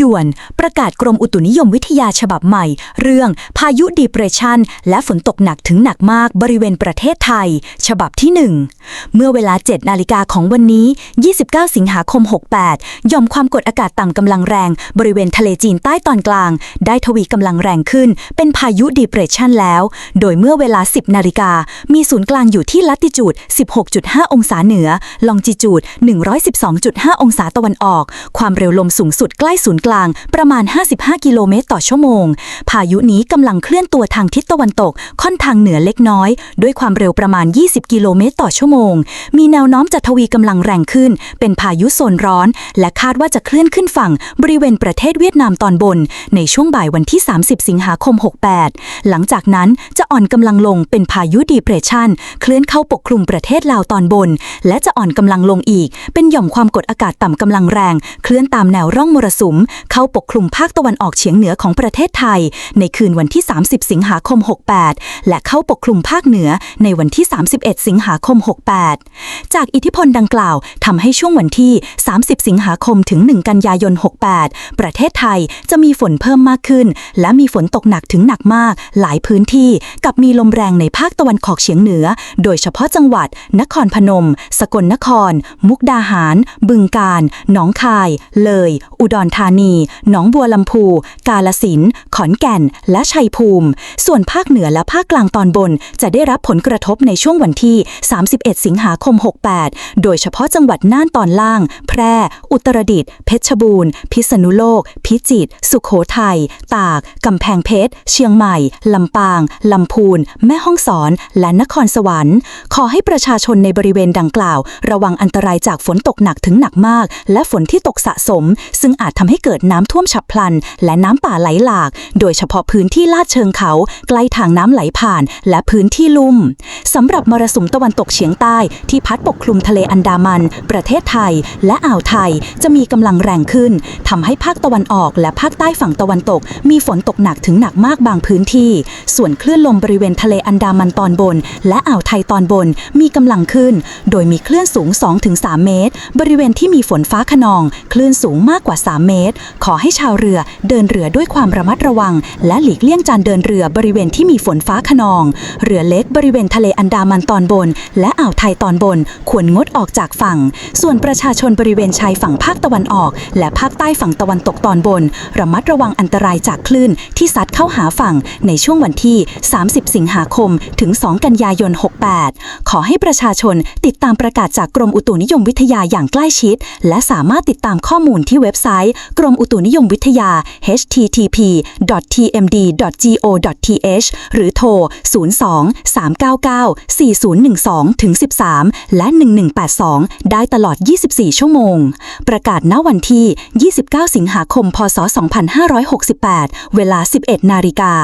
ด่วนประกาศกรมอุตุนิยมวิทยาฉบับใหม่ เรื่องพายุดีเปรชันและฝนตกหนักถึงหนักมากบริเวณประเทศไทย ฉบับที่ 1 เมื่อเวลา 7 นาฬิกาของวันนี้ 29 สิงหาคม 68 ย่อมความกดอากาศต่ำกำลังแรง บริเวณทะเลจีนใต้ตอนกลาง ได้ทวีกำลังแรงขึ้น เป็นพายุดีเปรชันแล้ว โดยเมื่อเวลา 10 นาฬิกา มีศูนย์กลางอยู่ที่ลัติจูด 16.5 องศาเหนือ ลองจิจูด 112.5 องศาตะวันออก ความเร็วลมสูงสุดใกล้ศูนย์กลางประมาณ 55 กิโลเมตรต่อชั่วโมง พายุนี้กำลังเคลื่อนตัวทางทิศตะวันตก ค่อนทางเหนือเล็กน้อย ด้วยความเร็วประมาณ 20 กิโลเมตรต่อชั่วโมง มีแนวโน้มจะทวีกำลังแรงขึ้น เป็นพายุโซนร้อน และคาดว่าจะเคลื่อนขึ้นฝั่งบริเวณประเทศเวียดนามตอนบน ในช่วงบ่ายวันที่ 30 สิงหาคม 68 หลังจากนั้นจะอ่อนกำลังลงเป็นพายุดีเพรสชันเคลื่อนเข้าปกคลุมประเทศลาวตอนบน และจะอ่อนกำลังลงอีก เป็นหย่อมความกดอากาศต่ำกำลังแรง เคลื่อนตามแนวร่องมรสุมเข้าปกคลุมภาคตะวันออกเฉียงเหนือของประเทศไทย ในคืนวันที่ 30 สิงหาคม 68 และเข้าปกคลุมภาคเหนือในวันที่ 31 สิงหาคม 68 จากอิทธิพลดังกล่าวทำให้ช่วงวันที่ 30 สิงหาคมถึง 1 กันยายน 68 ประเทศไทยจะมีฝนเพิ่มมากขึ้น และมีฝนตกหนักถึงหนักมาก หลายพื้นที่กับมีลมแรงในภาคตะวันออกเฉียงเหนือ โดยเฉพาะจังหวัด นครพนม สกลนคร มุกดาหาร บึงกาฬหนองคาย เลย อุดรธานี หนองบัวลำพู กาลสิน ขอนแก่น และชัยภูมิ ส่วนภาคเหนือและภาคกลางตอนบน จะได้รับผลกระทบในช่วงวันที่ 31 สิงหาคม 68 โดยเฉพาะจังหวัดน่านตอนล่าง แพร่ อุตรดิตถ์ เพชรบูรณ์ พิษณุโลก พิจิตร สุขโขทัย ตาก กำแพงเพชร เชียงใหม่ ลำปาง ลำพูน แม่ฮ่องสอน และนครสวรรค์ ขอให้ประชาชนในบริเวณดังกล่าว ระวังอันตรายจากฝนตกหนักถึงหนักมาก และฝนที่ตกสะสม ซึ่งอาจทำให้เกิดเกิดน้ำท่วมฉับพลัน และน้ำป่าไหลหลาก โดยเฉพาะพื้นที่ลาดเชิงเขาใกล้ทางน้ำไหลผ่าน และพื้นที่ลุ่มสำหรับมรสุมตะวันตกเฉียงใต้ ที่พัดปกคลุมทะเลอันดามัน ประเทศไทย และอ่าวไทยจะมีกำลังแรงขึ้นทำให้ภาคตะวันออก และภาคใต้ฝั่งตะวันตก มีฝนตกหนักถึงหนักมากบางพื้นที่ ส่วนคลื่นลมบริเวณทะเลอันดามันตอนบน และอ่าวไทยตอนบนมีกำลังขึ้น โดยมีคลื่นสูง 2-3 เมตร บริเวณที่มีฝนฟ้าขนอง คลื่นสูงมากกว่า 3 เมตรขอให้ชาวเรือเดินเรือด้วยความระมัดระวัง และหลีกเลี่ยงการเดินเรือบริเวณที่มีฝนฟ้าขนอง เรือเล็กบริเวณทะเลอันดามันตอนบน และอ่าวไทยตอนบน ควรงดออกจากฝั่ง ส่วนประชาชนบริเวณชายฝั่งภาคตะวันออก และภาคใต้ฝั่งตะวันตกตอนบน ระมัดระวังอันตรายจากคลื่นที่ซัดเข้าหาฝั่งในช่วงวันที่ 30 สิงหาคม ถึง 2 กันยายน 68 ขอให้ประชาชนติดตามประกาศจากกรมอุตุนิยมวิทยาอย่างใกล้ชิด และสามารถติดตามข้อมูลที่เว็บไซต์กรมอุตุนิยมวิทยา http.tmd.go.th หรือโทร 02-399-4012-13 และ 1182 ได้ตลอด 24 ชั่วโมง ประกาศณวันที่ 29 สิงหาคม พศ 2568 เวลา 11 นาฬิกา